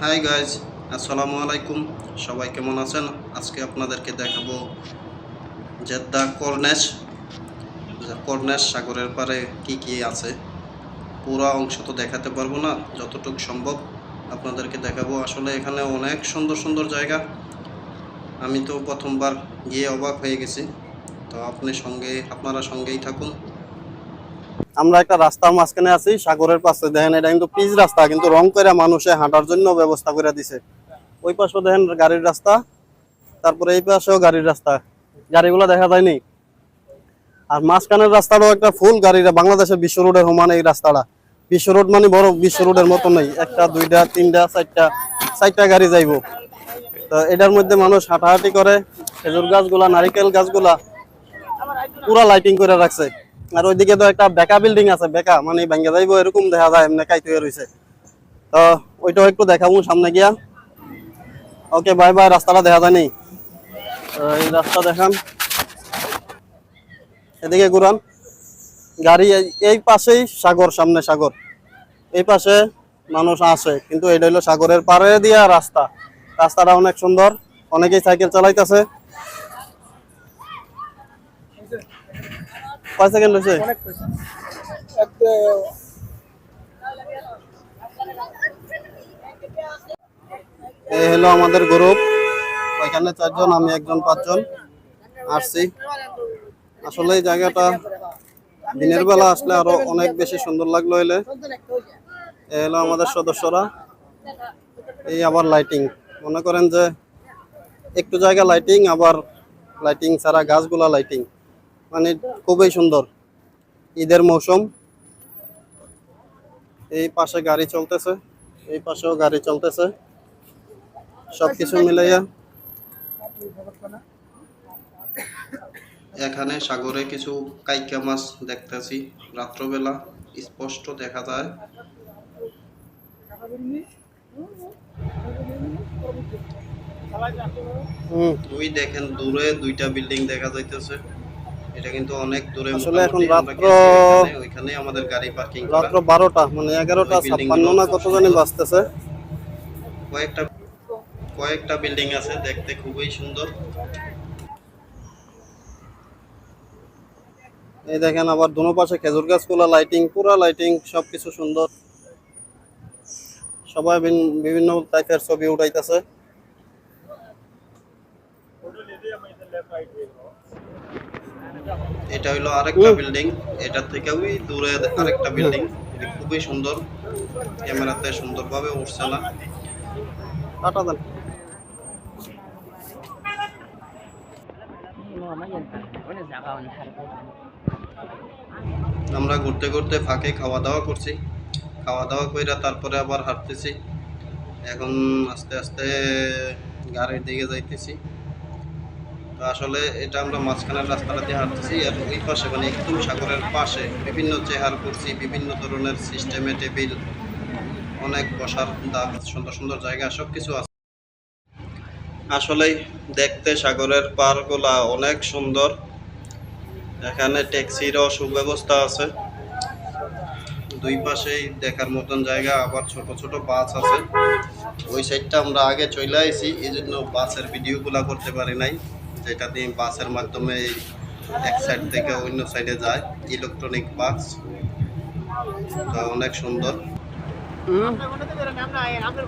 Hi guys আসসালামু আলাইকুম। সবাই কেমন আছেন? আজকে আপনাদেরকে দেখাবো জেদ্দা কর্নেশ। কর্নেশ সাগরের পারে কি কি আছে, পুরো অংশ তো দেখাতে পারব না, যতটুকু সম্ভব আপনাদেরকে দেখাবো। আসলে এখানে অনেক সুন্দর সুন্দর জায়গা। আমি তো প্রথমবার গিয়ে অবাক হয়ে গেছি। তো আপনি সঙ্গে, আপনারা সঙ্গেই থাকুন। আমরা একটা রাস্তার মাঝখানে আছি, সাগরের পাশে। দেখেন, এটা কিন্তু পিচ রাস্তা, কিন্তু রং করে মানুষে হাঁটার জন্য ব্যবস্থা করে দিছে। ওই পাশেও দেখেন গাড়ির রাস্তা, তারপরে এই পাশেও গাড়ির রাস্তা। গাড়িগুলো দেখা যায়নি। আর মাঝখানের রাস্তাটাও একটা ফুল গাড়িরা বাংলাদেশের বিশ্ব রোডের সমান এই রাস্তাটা। বিশ্ব রোড মানে বড় বিশ্ব রোডের মতো নেই। একটা, দুইটা, তিনটা, চারটা চারটা গাড়ি যাইবো। তো এটার মধ্যে মানুষ হাঁটাহাঁটি করে। খেজুর গাছগুলা, নারিকেল গাছগুলা পুরা লাইটিং করে রাখছে। আর ওইদিকে তো একটা বেকা বিল্ডিং আছে, বেকা মানে ভেঙে যাইবো এরকম দেখা যায়, এমনি কাইতে রয়েছে তো ওইটাও একটু দেখাবো সামনে গিয়া। ওকে বাই বাই রাস্তাটা দেখা যায়নি। এই রাস্তা দেখান। এদিকে ঘুরান। গাড়ি এই- এই পাশেই সাগর, সামনে সাগর। এই পাশে মানুষ আসে কিন্তু এটা হলো সাগরের পাড়ে দিয়া রাস্তা। রাস্তাটা অনেক সুন্দর, অনেকেই সাইকেল চালাইতেছে। কয় সেকেন্ড হয়েছে এই হলো আমাদের গ্রুপ ওইখানে চারজন আমি একজন পাঁচজন আসছি। আসলে এই জায়গাটা দিনের বেলা আসলে আরও অনেক বেশি সুন্দর লাগল এলে এই হলো আমাদের সদস্যরা। এই আবার লাইটিং মনে করেন যে একটু জায়গা লাইটিং আবার লাইটিং ছাড়া গাছগুলা লাইটিং মানে খুবই সুন্দর। ঈদের মৌসুম। এই পাশে গাড়ি চলতেছে। এই পাশেও গাড়ি চলতেছে। সবকিছু মিলাইয়া। এখানে সাগরে কিছু কাইকা মাছ দেখতেছি। রাত্রবেলা স্পষ্ট দেখা যায়। ওই দেখেন দূরে দুইটা বিল্ডিং দেখা যাইতেছে। এটা কিন্তু অনেক দূরে আসলে এখন রাত্র- ওইখানে, আমাদের গাড়ি পার্কিং রাত্র বারোটা মানে এগারোটা ছাপ্পান্ন না কত জানি বাজতেছে। কয়েকটা কয়েকটা বিল্ডিং আছে দেখতে খুবই সুন্দর। এই দেখেন আবার দুনো পাশে খেজুর গাছগুলা লাইটিং পুরা লাইটিং সবকিছু সুন্দর। সবাই ভিন- বিভিন্ন টাইপের ছবি উঠাইতেছে। এটা হলো আরেকটা বিল্ডিং এটা থেকে ওই দূরে আরেকটা বিল্ডিং এটা খুবই সুন্দর। ক্যামেরাতে সুন্দরভাবে উঠছে না। টাটা দেন। আমরা ঘুরতে ঘুরতে ফাঁকে খাওয়া দাওয়া করছি। খাওয়া দাওয়া কইরা তারপরে আবার হাঁটতেছি। এখন আস্তে আস্তে গাড়ির দিকে যাইতেছি। আসলে এটা আমরা মাঝখানের রাস্তাটা দিয়ে হাঁটতেছি আর ওই পাশে মানে একদম সাগরের পাশে বিভিন্ন চেহার করছি, বিভিন্ন ধরনের সিস্টেমে টেবিল, অনেক বসার দা- সুন্দর সুন্দর জায়গা সব কিছু আছে। আসলেই দেখতে সাগরের পারগুলা অনেক সুন্দর। এখানে ট্যাক্সিরও সুব্যবস্থা আছে। দুই পাশেই দেখার মতন জায়গা, আবার ছোট ছোট বাস আছে। ওই সাইডটা আমরা আগে চলে আইছি এই জন্য বাসের ভিডিওগুলো করতে পারি নাই। যেটা দিয়ে বাসের মাধ্যমে এই এক সাইড থেকে অন্য সাইডে যায় ইলেকট্রনিক বাস তো অনেক সুন্দর। আমরা